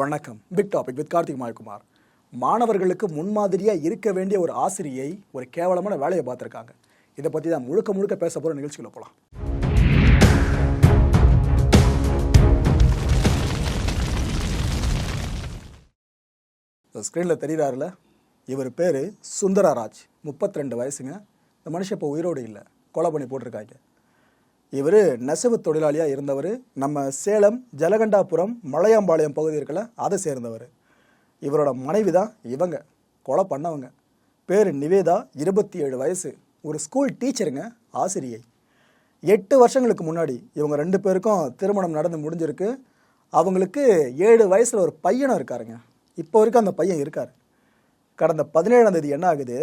வணக்கம். Big topic with Karthik Mayakumar. மாணவர்களுக்கு முன்மாதிரியாக இருக்க வேண்டிய ஒரு ஆசிரியை ஒரு கேவலமான வேலையை பார்த்துருக்காங்க. இதை பற்றி தான் முழுக்க முழுக்க பேச போகிற நிகழ்ச்சிகளை போகலாம் ஸ்க்ரீனில் தெரிகிறாருல இவர் பேர் சுந்தரராஜ். 32 ரெண்டு வயசுங்க. இந்த மனுஷன் இப்போ உயிரோடு இல்லை. கொலை பண்ணி போட்டிருக்காங்க. இவர் நெசவு தொழிலாளியாக இருந்தவர். நம்ம சேலம் ஜலகண்டாபுரம் மலையாம்பாளையம் பகுதி இருக்கல அதை சேர்ந்தவர். இவரோட மனைவி தான் இவங்க. கொலை பண்ணவங்க. பேர் நிவேதா இருபத்தி ஏழு வயசு. ஒரு ஸ்கூல் டீச்சருங்க ஆசிரியை. எட்டு வருஷங்களுக்கு முன்னாடி இவங்க ரெண்டு பேருக்கும் திருமணம் நடந்து முடிஞ்சிருக்கு. அவங்களுக்கு ஏழு வயசில் ஒரு பையனும் இருக்காருங்க. இப்போ வரைக்கும் அந்த பையன் இருக்கார். கடந்த பதினேழாம் தேதி என்ன ஆகுது?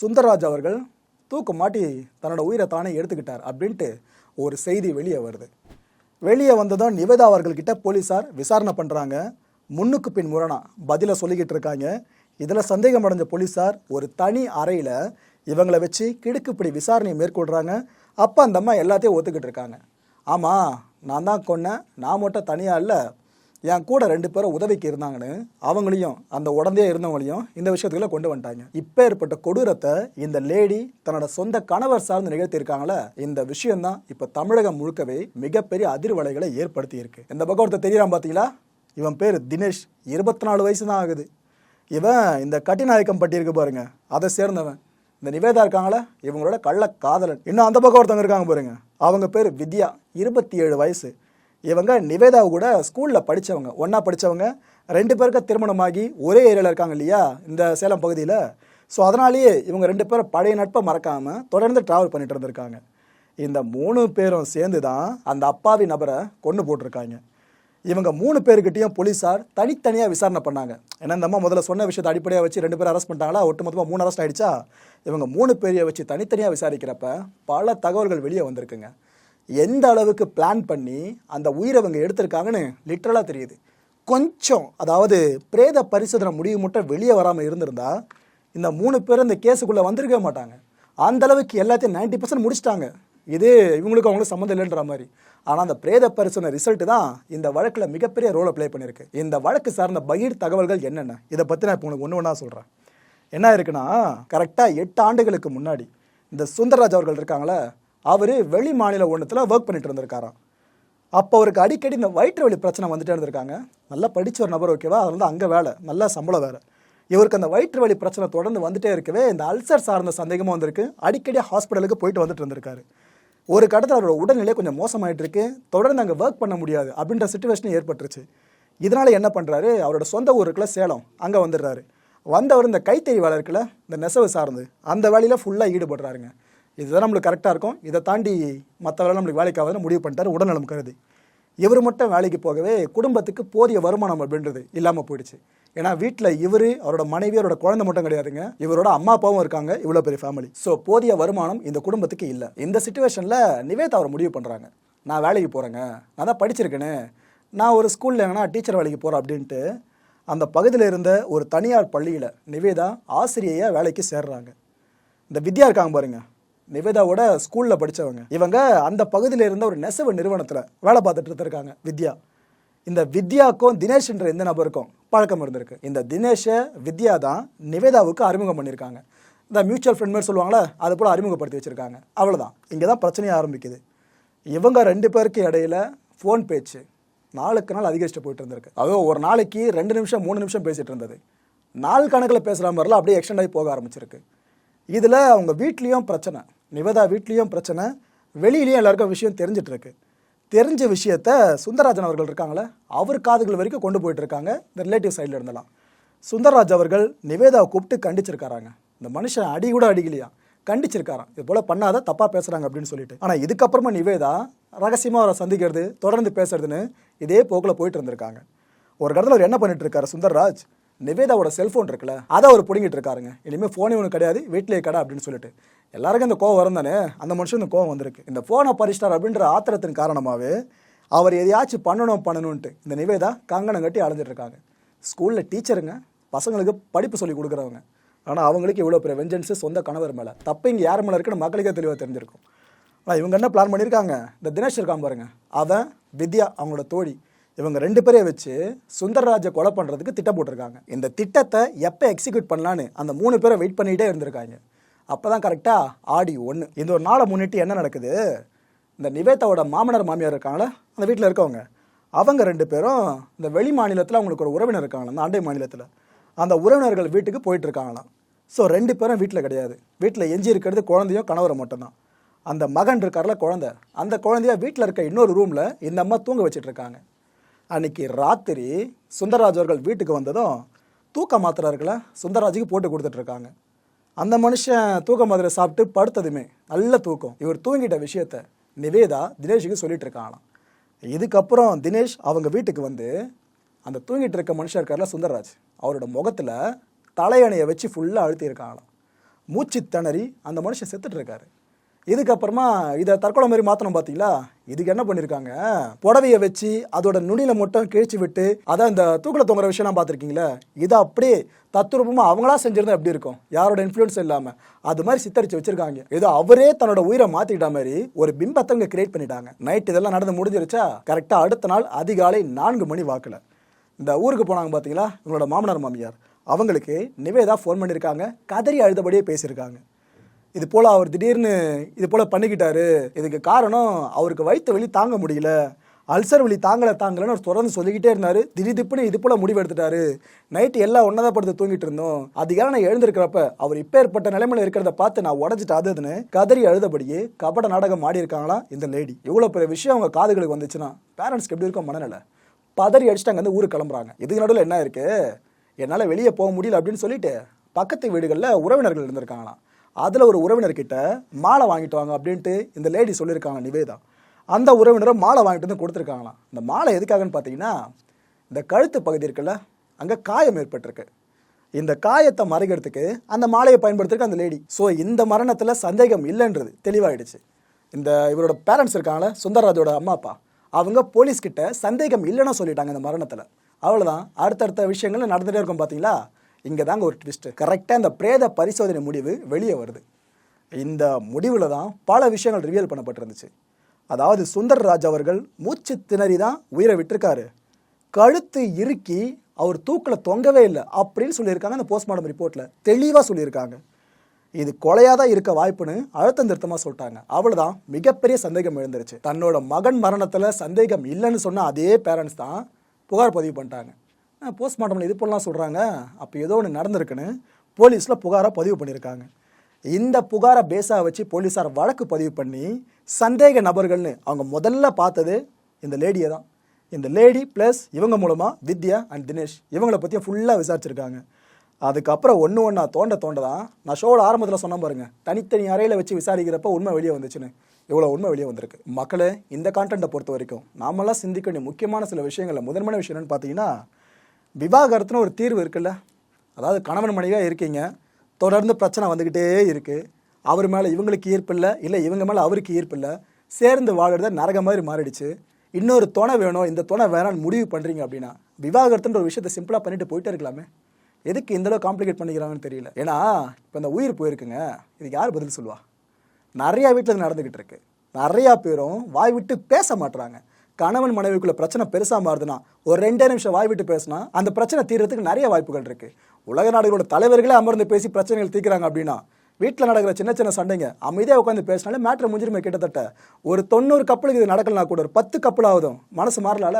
சுந்தரராஜ் அவர்கள் தூக்கு மாட்டி தன்னோட உயிரை தானே எடுத்துக்கிட்டார் அப்படின்ட்டு ஒரு செய்தி வெளியே வருது. வெளியே வந்ததும் நிவேதா அவர்கள்கிட்ட போலீஸார் விசாரணை பண்ணுறாங்க முன்னுக்கு பின் முரணா பதிலை சொல்லிக்கிட்டு இருக்காங்க. இதில் சந்தேகம் அடைஞ்ச போலீஸார் ஒரு தனி அறையில் இவங்களை வச்சு கிடுக்குப்பிடி விசாரணையை மேற்கொள்கிறாங்க அப்போ அந்த அம்மா எல்லாத்தையும் ஒத்துக்கிட்டு இருக்காங்க. ஆமாம் நான் தான் கொன்னேன். நான் மட்டும் தனியாக இல்லை. என் கூட ரெண்டு பேரும் உதவிக்கு இருந்தாங்கன்னு அவங்களையும் அந்த உடந்தே இருந்தவங்களையும் இந்த விஷயத்துக்குள்ள கொண்டு வந்துட்டாங்க. இப்போ ஏற்பட்ட கொடூரத்தை இந்த லேடி தன்னோட சொந்த கணவர் சார்ந்து நிகழ்த்தியிருக்காங்களே இந்த விஷயம்தான் இப்போ தமிழகம் முழுக்கவே மிகப்பெரிய அதிர்வலைகளை ஏற்படுத்தி இருக்கு இந்த பக்கம் ஒருத்தர் தெரியறான் பார்த்தீங்களா இவன் பேர் தினேஷ். இருபத்தி நாலு வயசு தான் ஆகுது. இவன் இந்த கட்டிநாயக்கம் பட்டி இருக்கு பாருங்க அதை சேர்ந்தவன். இந்த நிவேதா இருக்காங்களே? இவங்களோட கள்ள காதலன் இன்னும் அந்த பக்கம் ஒருத்தவங்க இருக்காங்க பாருங்க. அவங்க பேர் வித்யா. இருபத்தி ஏழு வயசு. இவங்க நிவேதா கூட ஸ்கூலில் படித்தவங்க ஒன்றா படித்தவங்க ரெண்டு பேருக்கு திருமணமாகி ஒரே ஏரியாவில் இருக்காங்க இல்லையா? இந்த சேலம் பகுதியில். ஸோ அதனாலேயே இவங்க ரெண்டு பேரும் பழைய நட்பை மறக்காமல் தொடர்ந்து ட்ராவல் பண்ணிட்டு இருந்திருக்காங்க. இந்த மூணு பேரும் சேர்ந்து தான் அந்த அப்பாவி நபரை கொண்டு போட்டிருக்காங்க. இவங்க மூணு பேர்கிட்டையும் போலீஸார் தனித்தனியாக விசாரணை பண்ணாங்க. ஏன்னா இந்த அம்மா முதல்ல சொன்ன விஷயத்தை அடிப்படையாக வச்சு ரெண்டு பேரும் அரெஸ்ட் பண்ணிட்டாங்களா? ஒட்டுமொத்தமாக மூணு அரெஸ்ட் ஆகிடுச்சா இவங்க மூணு பேரையை வச்சு தனித்தனியாக விசாரிக்கிறப்ப பல தகவல்கள் வெளியே வந்திருக்குங்க. எந்த அளவுக்கு பிளான் பண்ணி அந்த உயிரை அவங்க எடுத்திருக்காங்கன்னு லிட்ரலாக தெரியுது. கொஞ்சம் அதாவது பிரேத பரிசோதனை முடிவு மட்டும் வெளியே வராமல் இருந்திருந்தா இந்த மூணு பேர் இந்த கேஸுக்குள்ளே வந்திருக்கவே மாட்டாங்க. அந்தளவுக்கு எல்லாத்தையும் நைன்டி பர்சன்ட் முடிச்சிட்டாங்க. இது இவங்களுக்கு அவங்களுக்கு சம்மந்தம் இல்லைன்ற மாதிரி. ஆனால் அந்த பிரேத பரிசோதனை ரிசல்ட் தான் இந்த வழக்கில் மிகப்பெரிய ரோலை ப்ளே பண்ணியிருக்கு. இந்த வழக்கு சார்ந்த பயிர் தகவல்கள் என்னென்ன? இதை பற்றி நான் இப்போ உங்களுக்கு ஒன்று ஒன்றா சொல்கிறேன் என்ன இருக்குன்னா கரெக்டாக எட்டு ஆண்டுகளுக்கு முன்னாடி இந்த சுந்தரராஜ் அவர்கள் இருக்காங்களே அவர் வெளி மாநில ஒன்றுத்தில் ஒர்க் பண்ணிட்டு இருந்திருக்காராம். அப்போ அவருக்கு அடிக்கடி இந்த வயிற்று வலி பிரச்சனை வந்துட்டே இருந்திருக்காங்க. நல்லா படித்த ஒரு நபர் ஓகேவா அதில் வந்து அங்கே வேலை. நல்லா சம்பளம் வேறு. இவருக்கு அந்த வயிற்று வலி பிரச்சனை தொடர்ந்து வந்துட்டே இருக்கவே இந்த அல்சர் சார்ந்த சந்தேகமும் வந்திருக்கு. அடிக்கடி ஹாஸ்பிட்டலுக்கு போயிட்டு வந்துட்டு இருந்திருக்காரு. ஒரு கட்டத்தில் அவரோட உடல்நிலை கொஞ்சம் மோசமாயிட்டு இருக்கு தொடர்ந்து அங்கே ஒர்க் பண்ண முடியாது அப்படின்ற சுச்சுவேஷன் ஏற்பட்டுருச்சு. இதனால் என்ன பண்ணுறாரு அவரோட சொந்த ஊருக்குள்ள சேலம். அங்கே வந்துடுறாரு. வந்தவர் இந்த கைத்தறி வேலை இருக்குல்ல இந்த நெசவு சார்ந்து அந்த வேலையில் ஃபுல்லாக ஈடுபடுறாருங்க. இதுதான் நம்மளுக்கு கரெக்டாக இருக்கும். இதை தாண்டி மற்ற வேலை நம்மளுக்கு வேலைக்கு ஆகாதுன்னு முடிவு பண்ணிட்டார் உடல்நலம் கருதி. இவர் மட்டும் வேலைக்கு போகவே குடும்பத்துக்கு போதிய வருமானம் அப்படின்றது இல்லாமல் போயிடுச்சு. ஏன்னா வீட்டில் இவர் அவரோட மனைவி அவரோட குழந்தை மட்டும் கிடையாதுங்க. இவரோட அம்மா அப்பாவும் இருக்காங்க இவ்வளோ பெரிய ஃபேமிலி ஸோ போதிய வருமானம் இந்த குடும்பத்துக்கு இல்லை. இந்த சுச்சுவேஷனில் நிவேதா அவர் முடிவு பண்ணுறாங்க நான் வேலைக்கு போகிறேங்க நான் தான் படிச்சிருக்கேன்னு நான் ஒரு ஸ்கூலில் எங்கன்னா டீச்சர் வேலைக்கு போகிறேன் அப்படின்ட்டு அந்த பகுதியில் இருந்த ஒரு தனியார் பள்ளியில் நிவேதா ஆசிரியையாக வேலைக்கு சேர்றாங்க. இந்த வித்யா இருக்காங்க பாருங்கள் நிவேதாவோட ஸ்கூலில் படித்தவங்க இவங்க அந்த பகுதியில் இருந்த ஒரு நெசவு நிறுவனத்தில் வேலை பார்த்துட்டு இருக்காங்க வித்யா. இந்த வித்யாக்கும் தினேஷ்ன்ற எந்த நபருக்கும் பழக்கம் இருந்திருக்கு. இந்த தினேஷை வித்யா தான் நிவேதாவுக்கு அறிமுகம் பண்ணியிருக்காங்க. இந்த மியூச்சுவல் ஃப்ரெண்ட் மாதிரி சொல்லுவாங்களே அது போல் அறிமுகப்படுத்தி வச்சுருக்காங்க. அவ்வளோதான் இங்கே தான் பிரச்சனையாக ஆரம்பிக்குது. இவங்க ரெண்டு பேருக்கு இடையில ஃபோன் பேச்சு நாளுக்கு நாள் அதிகரிச்சுட்டு போயிட்டு இருந்திருக்கு. அதுவும் ஒரு நாளைக்கு ரெண்டு நிமிஷம் மூணு நிமிஷம் பேசிகிட்டு இருந்தது. நாள் கணக்கில் பேசுகிற மாதிரிலாம் அப்படியே எக்ஸ்டெண்ட் ஆகி போக ஆரம்பிச்சிருக்கு. இதில் அவங்க வீட்லேயும் பிரச்சனை நிவேதா வீட்லேயும் பிரச்சனை வெளியிலையும் எல்லாருக்கும் விஷயம் தெரிஞ்சிட்டு இருக்கு தெரிஞ்ச விஷயத்த சுந்தரராஜன் அவர்கள் இருக்காங்களே அவர் காதுகள் வரைக்கும் கொண்டு போயிட்டு இருக்காங்க. இந்த ரிலேட்டிவ் சைடில் இருந்தெல்லாம். சுந்தரராஜ் அவர்கள் நிவேதாவை கூப்பிட்டு கண்டிச்சிருக்காராங்க. இந்த மனுஷன் அடி கூட அடிக்கலையா? கண்டிச்சிருக்காராம். இது போல் பண்ணாத தப்பாக பேசுகிறாங்க அப்படின்னு சொல்லிட்டு. ஆனால் இதுக்கப்புறமா நிவேதா ரகசியமாக அவரை சந்திக்கிறது தொடர்ந்து பேசுறதுன்னு இதே போக்கில் போயிட்டு இருந்திருக்காங்க. ஒரு கடத்தில் அவர் என்ன பண்ணிட்டு இருக்காரு சுந்தர்ராஜ்? நிவேதாவோட செல்ஃபோன் இருக்குல்ல அதை அவர் பிடுங்கிட்டு இருக்காருங்க. இனிமேல் ஃபோனே ஒன்று கிடையாது வீட்டிலேயே கடை அப்படின்னு சொல்லிட்டு. எல்லாருக்கும் இந்த கோவம் வரும் தானே அந்த மனுஷன் இந்த கோவம் வந்திருக்கு. இந்த ஃபோனை பறிச்சிட்டார் அப்படின்ற ஆத்திரத்தின் காரணமாகவே அவர் எதையாச்சும் பண்ணணும் பண்ணணும்ன்ட்டு இந்த நிவேதா கங்கணம் கட்டி அலைஞ்சிட்ருக்காங்க ஸ்கூலில் டீச்சருங்க பசங்களுக்கு படிப்பு சொல்லி கொடுக்குறவங்க. ஆனால் அவங்களுக்கு இவ்வளோ பெரிய வெஞ்சன்ஸு சொந்த கணவர் மேலே. தப்பு இங்கே யார் மேலே இருக்குன்னு மக்களுக்கே தெளிவாக தெரிஞ்சிருக்கும். ஆனால் இவங்க என்ன பிளான் பண்ணியிருக்காங்க இந்த தினேஷ் இருக்கான் பாருங்க. அவன் வித்யா அவங்களோட தோழி. இவங்க ரெண்டு பேரையும் வச்சு சுந்தரராஜை கொலை பண்ணுறதுக்கு திட்டம் போட்டிருக்காங்க. இந்த திட்டத்தை எப்போ எக்ஸிக்யூட் பண்ணலான்னு அந்த மூணு பேரை வெயிட் பண்ணிகிட்டே இருந்திருக்காங்க. அப்போ தான் கரெக்டாக ஆடி ஒன்று இந்த ஒரு நாளை முன்னிட்டு என்ன நடக்குது? இந்த நிவேதாவோட மாமனார் மாமியார் இருக்காங்களே அந்த வீட்டில் இருக்கவங்க. அவங்க ரெண்டு பேரும் இந்த வெளி மாநிலத்தில் அவங்களுக்கு ஒரு உறவினர் இருக்காங்களா அந்த அண்டை மாநிலத்தில். அந்த உறவினர்கள் வீட்டுக்கு போயிட்டு இருக்காங்களாம். ஸோ ரெண்டு பேரும் வீட்டில் கிடையாது. வீட்டில் எஞ்சி இருக்கிறது குழந்தையும் கணவரை மட்டும்தான். அந்த மகன் இருக்கார்ல குழந்தை. அந்த குழந்தைய வீட்டில் இருக்க இன்னொரு ரூமில் இந்த அம்மா தூங்க வச்சுட்ருக்காங்க இருக்காங்க. அன்னைக்கு ராத்திரி சுந்தரராஜ் அவர்கள் வீட்டுக்கு வந்ததும் தூக்க மாத்திரை இருக்குல்ல சுந்தரராஜுக்கு போட்டு கொடுத்துட்ருக்காங்க அந்த மனுஷன் தூக்க மாத்திரை சாப்பிட்டு படுத்ததுமே நல்ல தூக்கம். இவர் தூங்கிட்ட விஷயத்த நிவேதா தினேஷுக்கு சொல்லிட்டு இருக்காங்களாம். இதுக்கப்புறம் தினேஷ் அவங்க வீட்டுக்கு வந்து அந்த தூங்கிட்டு இருக்க மனுஷன் இருக்கார்ல சுந்தரராஜ் அவரோட முகத்தில் தலையணையை வச்சு ஃபுல்லாக அழுத்தியிருக்காங்களாம். மூச்சு திணறி அந்த மனுஷன் செத்துட்டு இருக்காரு. இதுக்கப்புறமா இதை தற்கொலை மாதிரி மாற்றணும் பார்த்தீங்களா இதுக்கு என்ன பண்ணியிருக்காங்க புடவையை வச்சு அதோட நுனியில மட்டும் கிழிச்சு விட்டு அதான் இந்த தூக்கில் தொங்குற விஷயம்லாம் பார்த்துருக்கீங்களா இதை அப்படியே தத்துரூபமாக அவங்களா செஞ்சிருந்தா எப்படி இருக்கும்? யாரோட இன்ஃப்ளூயன்ஸ் இல்லாமல் அது மாதிரி சித்தரிச்சு வச்சிருக்காங்க. ஏதோ அவரே தன்னோட உயிரை மாற்றிக்கிட்ட மாதிரி ஒரு பிம்பத்தை இங்கே கிரியேட் பண்ணிட்டாங்க. நைட் இதெல்லாம் நடந்து முடிஞ்சிருச்சா? கரெக்டாக அடுத்த நாள் அதிகாலை நான்கு மணி வாக்கில். இந்த ஊருக்கு போனாங்க பார்த்தீங்களா இவங்களோட மாமனார் மாமியார். அவங்களுக்கு நிவேதா ஃபோன் பண்ணியிருக்காங்க கதறி அழுதபடியே பேசியிருக்காங்க. இது போல் அவர் திடீர்னு இது போல் பண்ணிக்கிட்டாரு. இதுக்கு காரணம் அவருக்கு வயிற்று வலி தாங்க முடியல. அல்சர் வலி தாங்கலை தாங்கலைன்னு அவர் தொடர்ந்து சொல்லிக்கிட்டே இருந்தார். திடீர்னு இது போல் முடிவு எடுத்துட்டாரு. நைட்டு எல்லாம் ஒன்றதா படுத்து தூங்கிட்டு இருந்தோம். அதிகாரம் நான் எழுந்திருக்கிறப்ப அவர் இப்பேற்பட்ட நிலைமையில இருக்கிறத பார்த்து நான் உடஞ்சிட்டு அதுன்னு கதறி அழுதபடியே கபட நாடகம் ஆடி இருக்காங்களா இந்த லேடி இவ்வளோ பெரிய விஷயம் அவங்க காதுகளுக்கு வந்துச்சுன்னா பேரண்ட்ஸ்க்கு எப்படி இருக்கும் மனநிலை? பதறி அடிச்சுட்டு வந்து ஊருக்கு கிளம்புறாங்க. இதுக்கு நடுவில் என்ன இருக்கு? என்னால் வெளியே போக முடியல அப்படின்னு சொல்லிட்டு பக்கத்து வீடுகளில் உறவினர்கள் இருந்திருக்காங்களாம். அதில் ஒரு உறவினர்கிட்ட மாலை வாங்கிட்டு வாங்க அப்படின்ட்டு இந்த லேடி சொல்லியிருக்காங்க நிவேதா. அந்த உறவினரை மாலை வாங்கிட்டு வந்து கொடுத்துருக்காங்களாம். இந்த மாலை எதுக்காகன்னு பார்த்தீங்கன்னா இந்த கழுத்து பகுதி இருக்குல்ல அங்கே காயம் ஏற்பட்டிருக்கு. இந்த காயத்தை மறைக்கிறதுக்கு அந்த மாலையை பயன்படுத்திருக்கு அந்த லேடி ஸோ இந்த மரணத்தில் சந்தேகம் இல்லைன்றது தெளிவாயிடுச்சு. இந்த இவரோட பேரண்ட்ஸ் இருக்காங்களே சுந்தரராஜோட அம்மா அப்பா அவங்க போலீஸ்கிட்ட சந்தேகம் இல்லைன்னு சொல்லிட்டாங்க இந்த மரணத்தில். அவ்வளோதான் அடுத்தடுத்த விஷயங்கள் நடந்துகிட்டே இருக்கும் பார்த்தீங்களா? இங்கே தாங்க ஒரு ட்விஸ்ட்டு கரெக்டாக இந்த பிரேத பரிசோதனை முடிவு வெளியே வருது. இந்த முடிவில் தான் பல விஷயங்கள் ரிவியல் பண்ணப்பட்டிருந்துச்சு. அதாவது சுந்தர்ராஜ் அவர்கள் மூச்சு திணறி தான் உயிரை விட்டுருக்காரு. கழுத்து இறுக்கி அவர் தூக்கில் தொங்கவே இல்லை அப்படின்னு சொல்லியிருக்காங்க அந்த போஸ்ட்மார்ட்டம் ரிப்போர்ட்டில் தெளிவாக சொல்லியிருக்காங்க. இது கொலையாக தான் இருக்க வாய்ப்புன்னு அழுத்தம் திருத்தமாக சொல்லிட்டாங்க. அவ்வளோதான் மிகப்பெரிய சந்தேகம் எழுந்துருச்சு. தன்னோட மகன் மரணத்தில் சந்தேகம் இல்லைன்னு சொன்ன அதே பேரண்ட்ஸ் தான் புகார் பதிவு பண்ணிட்டாங்க. போஸ்ட்மார்ட்டமில் இது போலாம் சொல்கிறாங்க அப்போ ஏதோ ஒன்று நடந்திருக்குன்னு போலீஸில் புகாராக பதிவு பண்ணியிருக்காங்க இந்த புகாரை பேஸாக வச்சு போலீஸார் வழக்கு பதிவு பண்ணி சந்தேக நபர்கள்னு அவங்க முதல்ல பார்த்தது இந்த லேடியை தான். இந்த லேடி ப்ளஸ் இவங்க மூலமாக வித்யா அண்ட் தினேஷ் இவங்களை பற்றியும் ஃபுல்லாக விசாரிச்சிருக்காங்க. அதுக்கப்புறம் ஒன்று ஒன்றா தோண்ட தோண்ட தான் நான் ஷோவில் ஆரம்பத்தில் சொன்ன பாருங்கள் தனித்தனி அறையில் வச்சு விசாரிக்கிறப்ப உண்மை வெளியே வந்துச்சுன்னு. இவ்வளோ உண்மை வெளியே வந்திருக்கு. மக்களே இந்த கான்டென்ட்டை பொறுத்த வரைக்கும் நாமெல்லாம் சிந்திக்க வேண்டிய முக்கியமான சில விஷயங்களில் முதன்மையான விஷயம் என்னென்னு பார்த்தீங்கன்னா விவாகரத்துன்னு ஒரு தீர்வு இருக்குல்ல? அதாவது கணவன் மனைவியாக இருக்கீங்க. தொடர்ந்து பிரச்சனை வந்துக்கிட்டே இருக்குது அவர் மேலே இவங்களுக்கு ஈர்ப்பு இல்லை இல்லை இவங்க மேலே அவருக்கு ஈர்ப்பு இல்லை. சேர்ந்து வாழறத நரக மாதிரி மாறிடுச்சு. இன்னொரு துணை வேணும் இந்த துணை வேணாம்னு முடிவு பண்ணுறீங்க அப்படின்னா விவாகரத்துன்ற ஒரு விஷயத்தை சிம்பிளாக பண்ணிட்டு போயிட்டே இருக்கலாமே. எதுக்கு இந்த அளவு காம்ப்ளிகேட் பண்ணிக்கிறாங்கன்னு தெரியல. ஏன்னா இப்போ இந்த உயிர் போயிருக்குங்க. இதுக்கு யார் பதில் சொல்லுவா? நிறையா வீட்டில் நடந்துக்கிட்டு இருக்கு. நிறையா பேரும் வாய் விட்டு பேச மாட்டுறாங்க கணவன் மனைவிக்குள்ள பிரச்சனை பெருசாக மாறுதுன்னா ஒரு ரெண்டே நிமிஷம் வாய் விட்டு பேசினா அந்த பிரச்சனை தீர்றதுக்கு நிறைய வாய்ப்புகள் இருக்கு. உலக நாடுகளோட தலைவர்களே அமர்ந்து பேசி பிரச்சனைகள் தீர்க்கிறாங்க அப்படின்னா வீட்டில் நடக்கிற சின்ன சின்ன சண்டைங்க அமைதியாக உட்காந்து பேசினாலே மேட்ரு முடிஞ்சிருமே கிட்டத்தட்ட. ஒரு தொண்ணூறு கப்பலுக்கு இது நடக்கலனா கூட ஒரு பத்து கப்பல் ஆகுதும் மனசு மாறலால?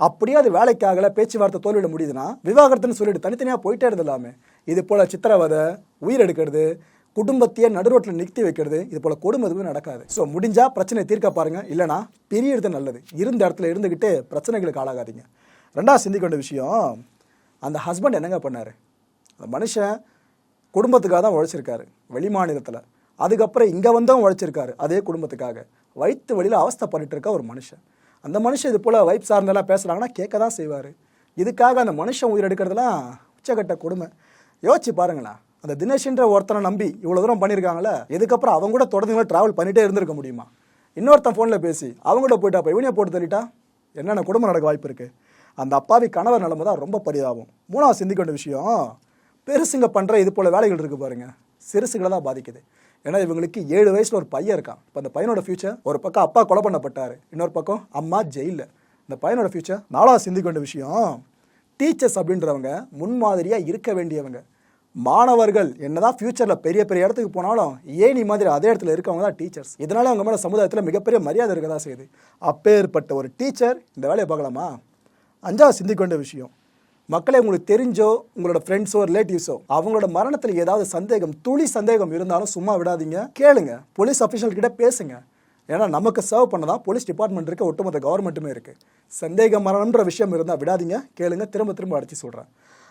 அப்படியே அது வேலைக்காகல பேச்சுவார்த்தை தோல்விட முடியுதுன்னா விவாகரத்துன்னு சொல்லிட்டு தனித்தனியாக போயிட்டே இருந்தலாமே. இது போல சித்திரவதை உயிர் எடுக்கிறது குடும்பத்தையே நடுரோட்டில் நிறுத்தி வைக்கிறது இது போல கொடுமை எதுவும் நடக்காது. ஸோ முடிஞ்சா பிரச்சனை தீர்க்க பாருங்க. இல்லைனா பிரியறது நல்லது. இருந்த இடத்துல இருந்துக்கிட்டு பிரச்சனைகளுக்கு ஆளாகாதீங்க. ரெண்டாவது சிந்திக்க வேண்டிய விஷயம் அந்த ஹஸ்பண்ட் என்னங்க பண்ணார்? அந்த மனுஷன் குடும்பத்துக்காக தான் உழைச்சிருக்காரு வெளி மாநிலத்தில். அதுக்கப்புறம் இங்கே வந்தவன் உழைச்சிருக்காரு அதே குடும்பத்துக்காக. வயிற்று வழியில் அவஸ்தைப்பட்டுட்டு இருக்க ஒரு மனுஷன். அந்த மனுஷன் இது போல் வைப் சார்ந்தெல்லாம் பேசுகிறாங்கன்னா கேட்க தான் செய்வார். இதுக்காக அந்த மனுஷன் உயிர் எடுக்கிறதுலாம் உச்சகட்ட கொடுமை. யோசிச்சு பாருங்களேன். அந்த தினேஷ்ன்ற ஒருத்தனை நம்பி இவ்வளோ தூரம் பண்ணியிருக்காங்களே இதுக்கப்புறம் அவங்க கூட தொடர்ந்து ட்ராவல் பண்ணிகிட்டே இருந்திருக்க முடியுமா? இன்னொருத்தன் ஃபோனில் பேசி அவங்க கூட போயிட்டா அப்போ இவனையை போட்டு தள்ளிட்டா? என்னென்ன குடும்பம் நடக்க வாய்ப்பு இருக்குது அந்த அப்பாவி கணவர் நிலைமை தான் ரொம்ப பரிதாபம். மூணாவது சிந்திக்க வேண்டிய விஷயம் பெருசுங்க பண்ணுற இது போல் வேலைகள் இருக்குது பாருங்கள் சிறுசுகளை தான் பாதிக்குது. ஏன்னா இவங்களுக்கு ஏழு வயசில் ஒரு பையன் இருக்கான். இப்போ அந்த பையனோட ஃபியூச்சர் ஒரு பக்கம் அப்பா கொலை பண்ணப்பட்டார் இன்னொரு பக்கம் அம்மா ஜெயிலில் இந்த பையனோட ஃபியூச்சர் நாலாவது சிந்திக்க வேண்டிய விஷயம் டீச்சர்ஸ் அப்படின்றவங்க முன்மாதிரியாக இருக்க வேண்டியவங்க. மாணவர்கள் என்னதான் ஃபியூச்சரில் பெரிய பெரிய இடத்துக்கு போனாலும் ஏனி மாதிரி அதே இடத்துல இருக்கவங்க தான் டீச்சர்ஸ் இதனால அவங்க மேலே சமுதாயத்தில் மிகப்பெரிய மரியாதை இருக்க தான் செய்யுது. அப்பேற்பட்ட ஒரு டீச்சர் இந்த வேலையை பார்க்கலாமா? அஞ்சாவது சிந்திக்க வேண்டிய விஷயம். மக்களை உங்களுக்கு தெரிஞ்சோ உங்களோட ஃப்ரெண்ட்ஸோ ரிலேட்டிவ்ஸோ அவங்களோட மரணத்தில் ஏதாவது சந்தேகம் துளி சந்தேகம் இருந்தாலும் சும்மா விடாதீங்க. கேளுங்க. போலீஸ் அஃபிஷியல் கிட்ட பேசுங்க. ஏன்னா நமக்கு சர்வ் பண்ண தான் போலீஸ் டிபார்ட்மெண்ட் இருக்க ஒட்டுமொத்த கவர்மெண்ட்டுமே இருக்குது சந்தேக மரணம்ன்ற விஷயம் இருந்தால் விடாதீங்க. கேளுங்க. திரும்ப திரும்ப அடித்து சொல்கிறேன்